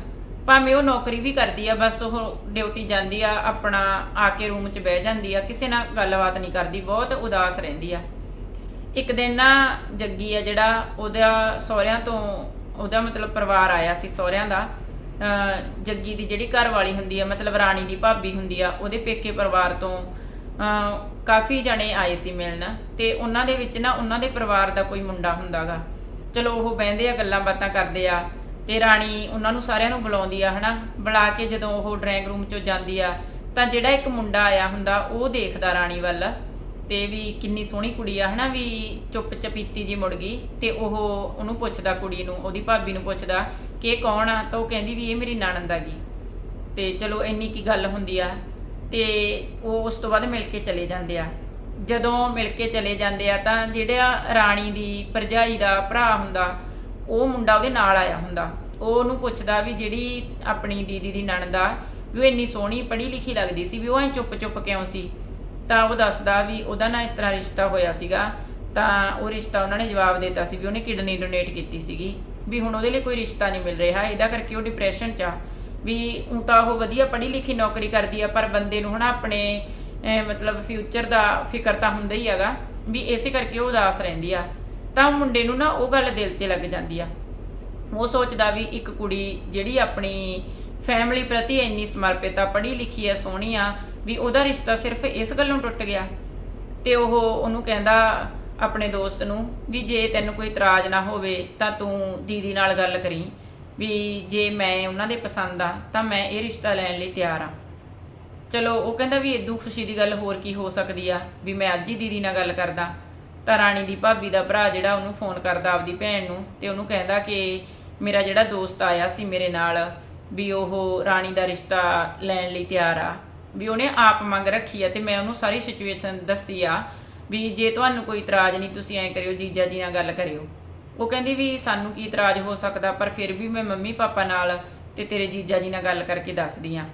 ਭਾਵੇਂ ਉਹ ਨੌਕਰੀ ਵੀ ਕਰਦੀ ਆ, ਬਸ ਉਹ ਡਿਊਟੀ ਜਾਂਦੀ ਆ, ਆਪਣਾ ਆ ਕੇ ਰੂਮ 'ਚ ਬਹਿ ਜਾਂਦੀ ਆ, ਕਿਸੇ ਨਾਲ ਗੱਲਬਾਤ ਨਹੀਂ ਕਰਦੀ, ਬਹੁਤ ਉਦਾਸ ਰਹਿੰਦੀ ਆ। ਇੱਕ ਦਿਨ ਨਾ ਜੱਗੀ ਆ ਜਿਹੜਾ, ਉਹਦਾ ਸਹੁਰਿਆਂ ਤੋਂ, ਉਹਦਾ ਮਤਲਬ ਪਰਿਵਾਰ ਆਇਆ ਸੀ ਸਹੁਰਿਆਂ ਦਾ ਜੱਗੀ ਦੀ ਜਿਹੜੀ ਘਰ ਵਾਲੀ ਹੁੰਦੀ ਆ, ਮਤਲਬ ਰਾਣੀ ਦੀ ਭਾਬੀ ਹੁੰਦੀ ਆ, ਉਹਦੇ ਪੇਕੇ ਪਰਿਵਾਰ ਤੋਂ ਕਾਫੀ ਜਣੇ ਆਏ ਸੀ ਮਿਲਣ, ਤੇ ਉਹਨਾਂ ਦੇ ਵਿੱਚ ਨਾ, ਉਹਨਾਂ ਦੇ ਪਰਿਵਾਰ ਦਾ ਕੋਈ ਮੁੰਡਾ ਹੁੰਦਾਗਾ। ਚਲੋ ਉਹ ਬਹਿੰਦੇ ਆ, ਗੱਲਾਂ ਬਾਤਾਂ ਕਰਦੇ ਆ ਤੇ ਰਾਣੀ ਉਹਨਾਂ ਨੂੰ ਸਾਰਿਆਂ ਨੂੰ ਬੁਲਾਉਂਦੀ ਆ, ਹਨਾ? ਬੁਲਾ ਕੇ ਜਦੋਂ ਉਹ ਡਰਾਇੰਗ ਰੂਮ ਚੋਂ ਜਾਂਦੀ ਆ, ਤਾਂ ਜਿਹੜਾ ਇੱਕ ਮੁੰਡਾ ਆਇਆ ਹੁੰਦਾ, ਉਹ ਦੇਖਦਾ ਰਾਣੀ ਵੱਲ ਤੇ ਵੀ ਕਿੰਨੀ ਸੋਹਣੀ ਕੁੜੀ ਆ, ਹਨਾ? ਵੀ ਚੁੱਪ ਚਪੀਤੀ ਜੀ ਮੁੜ ਗਈ ਤੇ ਉਹ ਉਹਨੂੰ ਪੁੱਛਦਾ ਕੁੜੀ ਨੂੰ, ਉਹਦੀ ਭਾਬੀ ਨੂੰ ਪੁੱਛਦਾ ਕਿ ਇਹ ਕੌਣ ਆ? ਤਾਂ ਉਹ ਕਹਿੰਦੀ ਵੀ ਇਹ ਮੇਰੀ ਨਣਦ ਹੈਗੀ। ਤੇ ਚਲੋ ਇੰਨੀ ਕੀ ਗੱਲ ਹੁੰਦੀ ਆ ਤੇ ਉਹ ਉਸ ਤੋਂ ਬਾਅਦ ਮਿਲ ਕੇ ਚਲੇ ਜਾਂਦੇ ਆ। ਜਦੋਂ ਮਿਲ ਕੇ ਚਲੇ ਜਾਂਦੇ ਆ ਤਾਂ ਜਿਹੜਾ ਰਾਣੀ ਦੀ ਭਰਜਾਈ ਦਾ ਭਰਾ ਹੁੰਦਾ ਉਹ ਮੁੰਡਾ ਉਹਦੇ ਨਾਲ ਆਇਆ ਹੁੰਦਾ। ਉਹ ਉਹਨੂੰ ਪੁੱਛਦਾ ਵੀ ਜਿਹੜੀ ਆਪਣੀ ਦੀਦੀ ਦੀ ਨਣਦ ਆ, ਵੀ ਉਹ ਇੰਨੀ ਸੋਹਣੀ, ਪੜ੍ਹੀ ਲਿਖੀ ਲੱਗਦੀ ਸੀ ਵੀ ਉਹ ਐ ਚੁੱਪ ਚੁੱਪ ਕਿਉਂ ਸੀ? ਤਾਂ ਉਹ ਦੱਸਦਾ ਵੀ ਉਹਦਾ ਨਾ ਇਸ ਤਰ੍ਹਾਂ ਰਿਸ਼ਤਾ ਹੋਇਆ ਸੀਗਾ। ਤਾਂ ਉਹ ਰਿਸ਼ਤਾ ਉਹਨਾਂ ਨੇ ਜਵਾਬ ਦਿੱਤਾ ਸੀ ਵੀ ਉਹਨੇ ਕਿਡਨੀ ਡੋਨੇਟ ਕੀਤੀ ਸੀਗੀ। ਵੀ ਹੁਣ ਉਹਦੇ ਲਈ ਕੋਈ ਰਿਸ਼ਤਾ ਨਹੀਂ ਮਿਲ ਰਿਹਾ, ਇਹਦਾ ਕਰਕੇ ਉਹ ਡਿਪਰੈਸ਼ਨ 'ਚ ਆ। ਵੀ ਉਹ ਤਾਂ ਉਹ ਵਧੀਆ ਪੜ੍ਹੀ ਲਿਖੀ ਨੌਕਰੀ ਕਰਦੀ ਆ, ਪਰ ਬੰਦੇ ਨੂੰ ਹਨਾ ਆਪਣੇ ਮਤਲਬ ਫਿਊਚਰ ਦਾ ਫਿਕਰ ਤਾਂ ਹੁੰਦਾ ਹੀ ਹੈਗਾ। ਵੀ ਇਸੇ ਕਰਕੇ ਉਹ ਉਦਾਸ ਰਹਿੰਦੀ ਆ। ਤਾਂ ਮੁੰਡੇ ਨੂੰ ਨਾ ਉਹ ਗੱਲ ਦਿਲ ਤੇ ਲੱਗ ਜਾਂਦੀ ਆ। ਉਹ ਸੋਚਦਾ ਵੀ ਇੱਕ ਕੁੜੀ ਜਿਹੜੀ ਆਪਣੀ ਫੈਮਿਲੀ ਪ੍ਰਤੀ ਇੰਨੀ ਸਮਰਪਿਤ ਆ ਪੜ੍ਹੀ ਲਿਖੀ ਆ, ਸੋਹਣੀ ਆ, ਵੀ ਉਹਦਾ ਰਿਸ਼ਤਾ ਸਿਰਫ ਇਸ ਗੱਲੋਂ ਟੁੱਟ ਗਿਆ। ਤੇ ਉਹ ਉਹਨੂੰ ਕਹਿੰਦਾ ਆਪਣੇ ਦੋਸਤ ਨੂੰ ਵੀ ਜੇ ਤੈਨੂੰ ਕੋਈ ਇਤਰਾਜ਼ ਨਾ ਹੋਵੇ ਤਾਂ ਤੂੰ ਦੀਦੀ ਨਾਲ ਗੱਲ ਕਰੀ, ਵੀ ਜੇ ਮੈਂ ਉਹਨਾਂ ਦੇ ਪਸੰਦ ਆ ਤਾਂ ਮੈਂ ਇਹ ਰਿਸ਼ਤਾ ਲੈਣ ਲਈ ਤਿਆਰ ਆ। ਚਲੋ, ਉਹ ਕਹਿੰਦਾ ਵੀ ਇਦੋਂ ਖੁਸ਼ੀ ਦੀ ਗੱਲ ਹੋਰ ਕੀ ਹੋ ਸਕਦੀ ਆ, ਵੀ ਮੈਂ ਅੱਜ ਹੀ ਦੀਦੀ ਨਾਲ ਗੱਲ ਕਰਦਾ। ਤਾਂ ਰਾਣੀ ਦੀ ਭਾਬੀ ਦਾ ਭਰਾ ਜਿਹੜਾ ਉਹਨੂੰ ਫੋਨ ਕਰਦਾ ਆਪਦੀ ਭੈਣ ਨੂੰ ਤੇ ਉਹਨੂੰ ਕਹਿੰਦਾ ਕਿ ਮੇਰਾ ਜਿਹੜਾ ਦੋਸਤ ਆਇਆ ਸੀ ਮੇਰੇ ਨਾਲ ਵੀ ਉਹ ਰਾਣੀ ਦਾ ਰਿਸ਼ਤਾ ਲੈਣ ਲਈ ਤਿਆਰ ਆ, ਵੀ ਉਹਨੇ ਆਪ ਮੰਗ ਰੱਖੀ ਆ ਤੇ ਮੈਂ ਉਹਨੂੰ ਸਾਰੀ ਸਿਚੁਏਸ਼ਨ ਦੱਸੀ ਆ ਵੀ ਜੇ ਤੁਹਾਨੂੰ ਕੋਈ ਇਤਰਾਜ਼ ਨਹੀਂ, ਤੁਸੀਂ ਐਂ ਕਰਿਓ, ਜੀਜਾ ਜੀ ਨਾਲ ਗੱਲ ਕਰਿਓ। ਉਹ ਕਹਿੰਦੀ ਵੀ ਸਾਨੂੰ ਕੀ ਇਤਰਾਜ਼ ਹੋ ਸਕਦਾ, ਪਰ ਫਿਰ ਵੀ ਮੈਂ ਮੰਮੀ ਪਾਪਾ ਨਾਲ ਤੇ ਤੇਰੇ ਜੀਜਾ ਜੀ ਨਾਲ ਗੱਲ ਕਰਕੇ ਦੱਸਦੀ ਆ।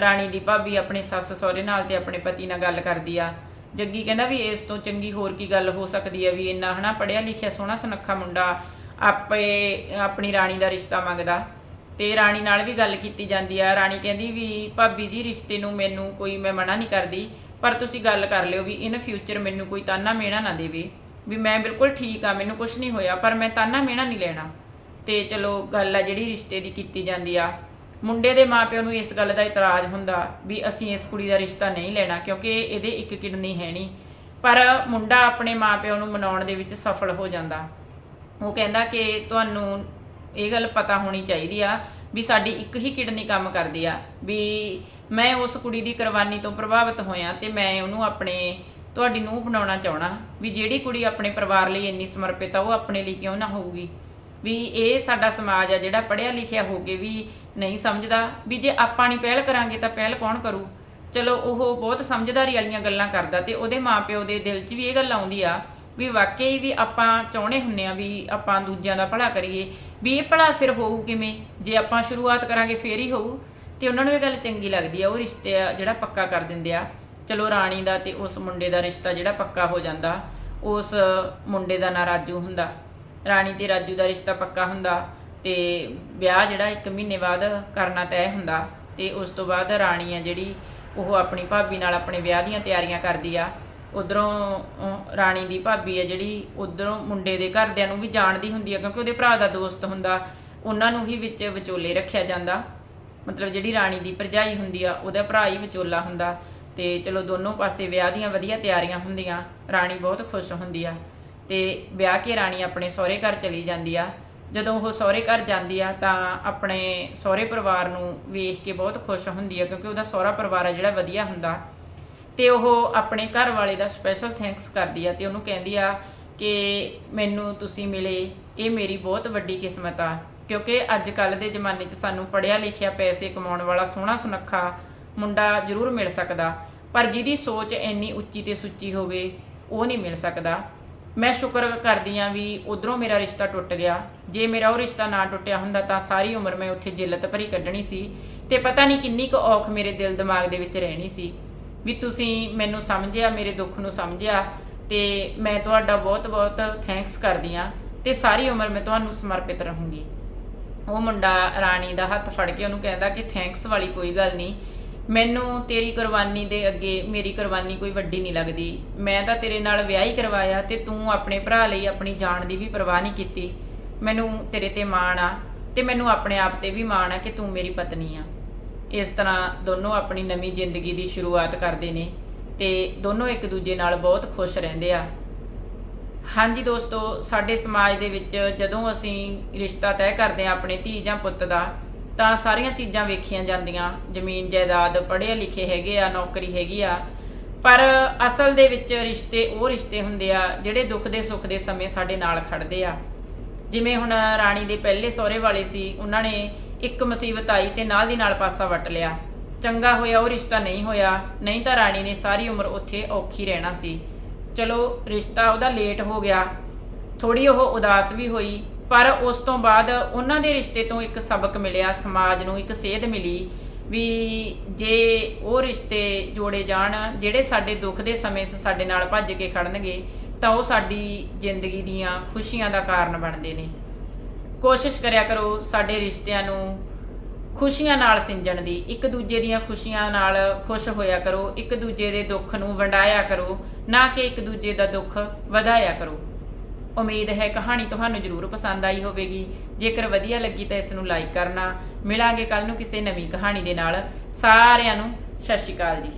ਰਾਣੀ ਦੀ ਭਾਬੀ ਆਪਣੇ ਸੱਸ ਸਹੁਰੇ ਨਾਲ ਤੇ ਆਪਣੇ ਪਤੀ ਨਾਲ ਗੱਲ ਕਰਦੀ ਆ। ਜੱਗੀ ਕਹਿੰਦਾ ਵੀ ਇਸ ਤੋਂ ਚੰਗੀ ਹੋਰ ਕੀ ਗੱਲ ਹੋ ਸਕਦੀ ਹੈ ਵੀ ਇੰਨਾ ਹਨਾ ਪੜਿਆ ਲਿਖਿਆ ਸੋਹਣਾ ਸੁਨੱਖਾ ਮੁੰਡਾ ਆਪੇ ਆਪਣੀ ਰਾਣੀ ਦਾ ਰਿਸ਼ਤਾ ਮੰਗਦਾ ਤੇ ਰਾਣੀ ਨਾਲ ਵੀ ਗੱਲ ਕੀਤੀ ਜਾਂਦੀ ਆ, ਰਾਣੀ ਕਹਿੰਦੀ ਵੀ ਭਾਬੀ ਜੀ ਰਿਸ਼ਤੇ ਨੂੰ ਮੈਨੂੰ ਕੋਈ ਮੈਂ ਮਨਾ ਨਹੀਂ ਕਰਦੀ, ਪਰ ਤੁਸੀਂ ਗੱਲ ਕਰ ਲਿਓ ਵੀ ਇਨ ਫਿਊਚਰ ਮੈਨੂੰ ਕੋਈ ਤਾਨਾ ਮੇਣਾ ਨਾ ਦੇਵੇ, ਵੀ ਮੈਂ ਬਿਲਕੁਲ ਠੀਕ ਆ, ਮੈਨੂੰ ਕੁਝ ਨਹੀਂ ਹੋਇਆ, ਪਰ ਮੈਂ ਤਾਨਾ ਮੇਣਾ ਨਹੀਂ ਲੈਣਾ। ਤੇ ਚਲੋ ਗੱਲ ਆ ਜਿਹੜੀ ਰਿਸ਼ਤੇ ਦੀ ਕੀਤੀ ਜਾਂਦੀ ਆ ਮੁੰਡੇ ਦੇ ਮਾਪਿਆਂ ਨੂੰ ਇਸ ਗੱਲ ਦਾ ਇਤਰਾਜ਼ ਹੁੰਦਾ ਵੀ ਅਸੀਂ ਇਸ ਕੁੜੀ ਦਾ ਰਿਸ਼ਤਾ ਨਹੀਂ ਲੈਣਾ ਕਿਉਂਕਿ ਇਹਦੇ ਇੱਕ ਕਿਡਨੀ ਹੈ ਨਹੀਂ। ਪਰ ਮੁੰਡਾ ਆਪਣੇ ਮਾਪਿਆਂ ਨੂੰ ਮਨਾਉਣ ਦੇ ਵਿੱਚ ਸਫਲ ਹੋ ਜਾਂਦਾ। ਉਹ ਕਹਿੰਦਾ ਕਿ ਤੁਹਾਨੂੰ ਇਹ ਗੱਲ ਪਤਾ ਹੋਣੀ ਚਾਹੀਦੀ ਆ ਵੀ ਸਾਡੀ ਇੱਕ ਹੀ ਕਿਡਨੀ ਕੰਮ ਕਰਦੀ ਆ, ਵੀ ਮੈਂ ਉਸ ਕੁੜੀ ਦੀ ਕੁਰਬਾਨੀ ਤੋਂ ਪ੍ਰਭਾਵਿਤ ਹੋਇਆ ਤੇ ਮੈਂ ਉਹਨੂੰ ਆਪਣੇ, ਤੁਹਾਡੀ ਨੂੰਹ ਬਣਾਉਣਾ ਚਾਹਣਾ, ਵੀ ਜਿਹੜੀ ਕੁੜੀ ਆਪਣੇ ਪਰਿਵਾਰ ਲਈ ਇੰਨੀ ਸਮਰਪਿਤ ਆ, ਉਹ ਆਪਣੇ ਲਈ ਕਿਉਂ ਨਾ ਹੋਊਗੀ? ਵੀ ਇਹ ਸਾਡਾ ਸਮਾਜ ਆ ਜਿਹੜਾ ਪੜ੍ਹਿਆ ਲਿਖਿਆ ਹੋ ਕੇ ਵੀ ਨਹੀਂ ਸਮਝਦਾ, ਵੀ ਜੇ ਆਪਾਂ ਨਹੀਂ ਪਹਿਲ ਕਰਾਂਗੇ ਤਾਂ ਪਹਿਲ ਕੌਣ ਕਰੂ? ਚਲੋ ਉਹ ਬਹੁਤ ਸਮਝਦਾਰੀ ਵਾਲੀਆਂ ਗੱਲਾਂ ਕਰਦਾ ਤੇ ਉਹਦੇ ਮਾਪਿਓ ਦੇ ਦਿਲ 'ਚ ਵੀ ਇਹ ਗੱਲ ਆਉਂਦੀ ਆ ਵੀ ਵਾਕਈ ਵੀ ਆਪਾਂ ਚਾਹੁੰਦੇ ਹੁੰਨੇ ਆ ਵੀ ਆਪਾਂ ਦੂਜਿਆਂ ਦਾ ਭਲਾ ਕਰੀਏ, ਵੀ ਇਹ ਭਲਾ ਫਿਰ ਹੋਊ ਕਿਵੇਂ? ਜੇ ਆਪਾਂ ਸ਼ੁਰੂਆਤ ਕਰਾਂਗੇ ਫੇਰ ਹੀ ਹੋਊ। ਤੇ ਉਹਨਾਂ ਨੂੰ ਇਹ ਗੱਲ ਚੰਗੀ ਲੱਗਦੀ ਆ, ਉਹ ਰਿਸ਼ਤੇ ਜਿਹੜਾ ਪੱਕਾ ਕਰ ਦਿੰਦੇ ਆ। ਚਲੋ ਰਾਣੀ ਦਾ ਤੇ ਉਸ ਮੁੰਡੇ ਦਾ ਰਿਸ਼ਤਾ ਜਿਹੜਾ ਪੱਕਾ ਹੋ ਜਾਂਦਾ, ਉਸ ਮੁੰਡੇ ਦਾ ਨਾਂ ਰਾਜੂ ਹੁੰਦਾ। ਰਾਣੀ ਤੇ ਰਾਜੂ ਦਾ ਰਿਸ਼ਤਾ ਪੱਕਾ ਹੁੰਦਾ ਤੇ ਵਿਆਹ ਜਿਹੜਾ 1 ਮਹੀਨੇ ਬਾਅਦ ਕਰਨਾ ਤੈਅ ਹੁੰਦਾ ਤੇ ਉਸ ਤੋਂ ਬਾਅਦ ਰਾਣੀ ਆ ਜਿਹੜੀ ਉਹ ਆਪਣੀ ਭਾਬੀ ਨਾਲ ਆਪਣੇ ਵਿਆਹ ਦੀਆਂ ਤਿਆਰੀਆਂ ਕਰਦੀ ਆ। ਉਧਰੋਂ ਰਾਣੀ ਦੀ ਭਾਬੀ ਆ ਜਿਹੜੀ ਉਧਰੋਂ ਮੁੰਡੇ ਦੇ ਘਰਦਿਆਂ ਨੂੰ ਵੀ ਜਾਣਦੀ ਹੁੰਦੀ ਆ ਕਿਉਂਕਿ ਉਹਦੇ ਭਰਾ ਦਾ ਦੋਸਤ ਹੁੰਦਾ, ਉਹਨਾਂ ਨੂੰ ਹੀ ਵਿੱਚ ਵਿਚੋਲੇ ਰੱਖਿਆ ਜਾਂਦਾ। ਮਤਲਬ ਜਿਹੜੀ ਰਾਣੀ ਦੀ ਭਰਜਾਈ ਹੁੰਦੀ ਆ, ਉਹਦਾ ਭਰਾ ਹੀ ਵਿਚੋਲਾ ਹੁੰਦਾ ਤੇ ਚਲੋ ਦੋਨੋਂ ਪਾਸੇ ਵਿਆਹ ਦੀਆਂ ਵਧੀਆ ਤਿਆਰੀਆਂ ਹੁੰਦੀਆਂ, ਰਾਣੀ ਬਹੁਤ ਖੁਸ਼ ਹੁੰਦੀ ਆ। ਤੇ ਵਿਆਹ ਕੇ ਰਾਣੀ ਆਪਣੇ ਸਹੁਰੇ ਘਰ ਚਲੀ ਜਾਂਦੀ ਆ। ਜਦੋਂ ਉਹ ਸਹੁਰੇ ਘਰ ਜਾਂਦੀ ਆ ਤਾਂ ਆਪਣੇ ਸਹੁਰੇ ਪਰਿਵਾਰ ਨੂੰ ਵੇਖ ਕੇ ਬਹੁਤ ਖੁਸ਼ ਹੁੰਦੀ ਆ ਕਿਉਂਕਿ ਉਹਦਾ ਸਹੁਰਾ ਪਰਿਵਾਰ ਆ ਜਿਹੜਾ ਵਧੀਆ ਹੁੰਦਾ। ਤੇ ਉਹ ਆਪਣੇ ਘਰ ਵਾਲੇ ਦਾ ਸਪੈਸ਼ਲ ਥੈਂਕਸ ਕਰਦੀ ਆ ਤੇ ਉਹਨੂੰ ਕਹਿੰਦੀ ਆ ਕਿ ਮੈਨੂੰ ਤੁਸੀਂ ਮਿਲੇ, ਇਹ ਮੇਰੀ ਬਹੁਤ ਵੱਡੀ ਕਿਸਮਤ ਆ। ਕਿਉਂਕਿ ਅੱਜ ਕੱਲ ਦੇ ਜ਼ਮਾਨੇ 'ਚ ਸਾਨੂੰ ਪੜਿਆ ਲਿਖਿਆ ਪੈਸੇ ਕਮਾਉਣ ਵਾਲਾ ਸੋਹਣਾ ਸੁਨੱਖਾ ਮੁੰਡਾ ਜ਼ਰੂਰ ਮਿਲ ਸਕਦਾ, ਪਰ ਜਿਹਦੀ ਸੋਚ ਇੰਨੀ ਉੱਚੀ ਤੇ ਸੁੱਚੀ ਹੋਵੇ, ਉਹ ਨਹੀਂ ਮਿਲ ਸਕਦਾ। ਮੈਂ ਸ਼ੁਕਰ ਕਰਦੀ ਆ ਵੀ ਉਧਰੋਂ ਮੇਰਾ ਰਿਸ਼ਤਾ ਟੁੱਟ ਗਿਆ। ਜੇ ਮੇਰਾ ਉਹ ਰਿਸ਼ਤਾ ਨਾ ਟੁੱਟਿਆ ਹੁੰਦਾ ਤਾਂ ਸਾਰੀ ਉਮਰ ਮੈਂ ਉੱਥੇ ਜਿੱਲਤ ਭਰੀ ਕੱਢਣੀ ਸੀ ਤੇ ਪਤਾ ਨਹੀਂ ਕਿੰਨੀ ਕੁ ਔਖ ਮੇਰੇ ਦਿਲ ਦਿਮਾਗ ਦੇ ਵਿੱਚ ਰਹਿਣੀ ਸੀ ਵੀ ਤੁਸੀਂ ਮੈਨੂੰ ਸਮਝਿਆ, ਮੇਰੇ ਦੁੱਖ ਨੂੰ ਸਮਝਿਆ ਤੇ ਮੈਂ ਤੁਹਾਡਾ ਬਹੁਤ-ਬਹੁਤ ਥੈਂਕਸ ਕਰਦੀ ਆ ਤੇ ਸਾਰੀ ਉਮਰ ਮੈਂ ਤੁਹਾਨੂੰ ਸਮਰਪਿਤ ਰਹੂੰਗੀ। ਉਹ ਮੁੰਡਾ ਰਾਣੀ ਦਾ ਹੱਥ ਫੜ ਕੇ ਉਹਨੂੰ ਕਹਿੰਦਾ ਕਿ ਥੈਂਕਸ ਵਾਲੀ ਕੋਈ ਗੱਲ ਨਹੀਂ। ਮੈਨੂੰ ਤੇਰੀ ਕੁਰਬਾਨੀ ਦੇ ਅੱਗੇ ਮੇਰੀ ਕੁਰਬਾਨੀ ਕੋਈ ਵੱਡੀ ਨਹੀਂ ਲੱਗਦੀ। ਮੈਂ ਤਾਂ ਤੇਰੇ ਨਾਲ ਵਿਆਹ ਹੀ ਕਰਵਾਇਆ ਤੇ ਤੂੰ ਆਪਣੇ ਭਰਾ ਲਈ ਆਪਣੀ ਜਾਨ ਦੀ ਵੀ ਪਰਵਾਹ ਨਹੀਂ ਕੀਤੀ। ਮੈਨੂੰ ਤੇਰੇ ਤੇ ਮਾਣ ਆ ਤੇ ਮੈਨੂੰ ਆਪਣੇ ਆਪ ਤੇ ਵੀ ਮਾਣ ਆ ਕਿ ਤੂੰ ਮੇਰੀ ਪਤਨੀ ਆ। ਇਸ ਤਰ੍ਹਾਂ ਦੋਨੋਂ ਆਪਣੀ ਨਵੀਂ ਜ਼ਿੰਦਗੀ ਦੀ ਸ਼ੁਰੂਆਤ ਕਰਦੇ ਨੇ ਤੇ ਦੋਨੋਂ ਇੱਕ ਦੂਜੇ ਨਾਲ ਬਹੁਤ ਖੁਸ਼ ਰਹਿੰਦੇ ਆ। ਹਾਂਜੀ ਦੋਸਤੋ, ਸਾਡੇ ਸਮਾਜ ਦੇ ਵਿੱਚ ਜਦੋਂ ਅਸੀਂ ਰਿਸ਼ਤਾ ਤੈਅ ਕਰਦੇ ਆ ਆਪਣੇ ਧੀ ਜਾਂ ਪੁੱਤ ਦਾ ਤਾਂ ਸਾਰੀਆਂ ਚੀਜ਼ਾਂ ਵੇਖੀਆਂ ਜਾਂਦੀਆਂ, ਜ਼ਮੀਨ ਜਾਇਦਾਦ ਪੜ੍ਹੇ ਲਿਖੇ ਹੈਗੇ ਆ, ਨੌਕਰੀ ਹੈਗੀ ਆ। ਪਰ ਅਸਲ ਦੇ ਵਿੱਚ ਰਿਸ਼ਤੇ ਉਹ ਰਿਸ਼ਤੇ ਹੁੰਦੇ ਆ, ਜਿਹੜੇ ਦੁੱਖ ਦੇ ਸੁੱਖ ਦੇ ਸਮੇਂ ਸਾਡੇ ਨਾਲ ਖੜਦੇ ਆ। ਜਿਵੇਂ ਹੁਣ ਰਾਣੀ ਦੇ ਪਹਿਲੇ ਸਹੁਰੇ ਵਾਲੇ ਸੀ, ਉਹਨਾਂ ਨੇ ਇੱਕ ਮੁਸੀਬਤ ਆਈ ਤੇ ਨਾਲ ਦੀ ਨਾਲ ਪਾਸਾ ਵੱਟ ਲਿਆ। ਚੰਗਾ ਹੋਇਆ ਉਹ ਰਿਸ਼ਤਾ ਨਹੀਂ ਹੋਇਆ, ਨਹੀਂ ਤਾਂ ਰਾਣੀ ਨੇ ਸਾਰੀ ਉਮਰ ਉੱਥੇ ਔਖੀ ਰਹਿਣਾ ਸੀ। ਚਲੋ, ਰਿਸ਼ਤਾ ਉਹਦਾ ਲੇਟ ਹੋ ਗਿਆ। ਥੋੜੀ ਉਹ ਉਦਾਸ ਵੀ ਹੋਈ ਪਰ ਉਸ ਤੋਂ ਬਾਅਦ ਉਹਨਾਂ ਦੇ ਰਿਸ਼ਤੇ ਤੋਂ ਇੱਕ ਸਬਕ ਮਿਲਿਆ, ਸਮਾਜ ਨੂੰ ਇੱਕ ਸੇਧ ਮਿਲੀ ਵੀ ਜੇ ਉਹ ਰਿਸ਼ਤੇ ਜੋੜੇ ਜਾਣ, ਜਿਹੜੇ ਸਾਡੇ ਦੁੱਖ ਦੇ ਸਮੇਂ ਸਾਡੇ ਨਾਲ ਭੱਜ ਕੇ ਖੜਨਗੇ, ਤਾਂ ਉਹ ਸਾਡੀ ਜ਼ਿੰਦਗੀ ਦੀਆਂ ਖੁਸ਼ੀਆਂ ਦਾ ਕਾਰਨ ਬਣਦੇ ਨੇ। ਕੋਸ਼ਿਸ਼ ਕਰਿਆ ਕਰੋ ਸਾਡੇ ਰਿਸ਼ਤਿਆਂ ਨੂੰ ਖੁਸ਼ੀਆਂ ਨਾਲ ਸਿੰਜਣ ਦੀ। ਇੱਕ ਦੂਜੇ ਦੀਆਂ ਖੁਸ਼ੀਆਂ ਨਾਲ ਖੁਸ਼ ਹੋਇਆ ਕਰੋ, ਇੱਕ ਦੂਜੇ ਦੇ ਦੁੱਖ ਨੂੰ ਵੰਡਾਇਆ ਕਰੋ, ਨਾ ਕਿ ਇੱਕ ਦੂਜੇ ਦਾ ਦੁੱਖ ਵਧਾਇਆ ਕਰੋ। ਉਮੀਦ ਹੈ ਕਹਾਣੀ ਤੁਹਾਨੂੰ ਜ਼ਰੂਰ ਪਸੰਦ ਆਈ ਹੋਵੇਗੀ। ਜੇਕਰ ਵਧੀਆ ਲੱਗੀ ਤਾਂ ਇਸ ਨੂੰ ਲਾਈਕ ਕਰਨਾ। ਮਿਲਾਂਗੇ ਕੱਲ ਨੂੰ ਕਿਸੇ ਨਵੀਂ ਕਹਾਣੀ ਦੇ ਨਾਲ। ਸਾਰਿਆਂ ਨੂੰ ਸਤਿ ਸ਼੍ਰੀ ਅਕਾਲ ਜੀ।